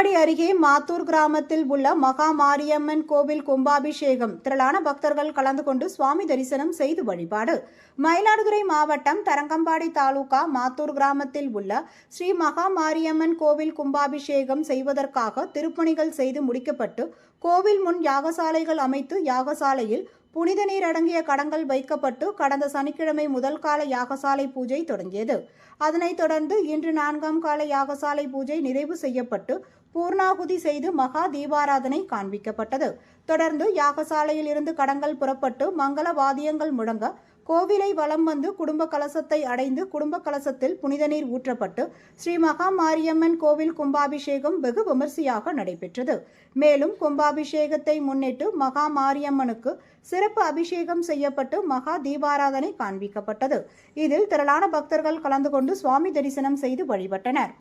மாத்தூர் கிராமத்தில் உள்ள மகா மாரியம்மன் கோவில் கும்பாபிஷேகம். திரளான பக்தர்கள் கலந்து கொண்டு சுவாமி தரிசனம் செய்து வழிபாடு. மயிலாடுதுறை மாவட்டம் தரங்கம்பாடி தாலுகா மாத்தூர் கிராமத்தில் உள்ள ஸ்ரீ மகா மாரியம்மன் கோவில் கும்பாபிஷேகம் செய்வதற்காக திருப்பணிகள் செய்து முடிக்கப்பட்டு கோவில் முன் யாகசாலைகள் அமைத்து யாகசாலையில் புனித நீர் அடங்கிய கடங்கள் வைக்கப்பட்டு கடந்த சனிக்கிழமை முதல் கால யாகசாலை பூஜை தொடங்கியது. அதனைத் தொடர்ந்து இன்று நான்காம் கால யாகசாலை பூஜை நிறைவு செய்யப்பட்டு பூர்ணாகுதி செய்து மகா தீபாராதனை காண்பிக்கப்பட்டது. தொடர்ந்து யாகசாலையில் இருந்து கடங்கள் புறப்பட்டு மங்கள வாத்தியங்கள் முழங்க கோவிலை வலம் வந்து குடும்ப கலசத்தை அடைந்து குடும்ப கலசத்தில் புனித நீர் ஊற்றப்பட்டு ஸ்ரீ மகா மாரியம்மன் கோவில் கும்பாபிஷேகம் வெகு விமர்சையாக நடைபெற்றது. மேலும் கும்பாபிஷேகத்தை முன்னிட்டு மகா மாரியம்மனுக்கு சிறப்பு அபிஷேகம் செய்யப்பட்டு மகா தீபாராதனை காண்பிக்கப்பட்டது. இதில் திரளான பக்தர்கள் கலந்து கொண்டு சுவாமி தரிசனம் செய்து வழிபட்டனர்.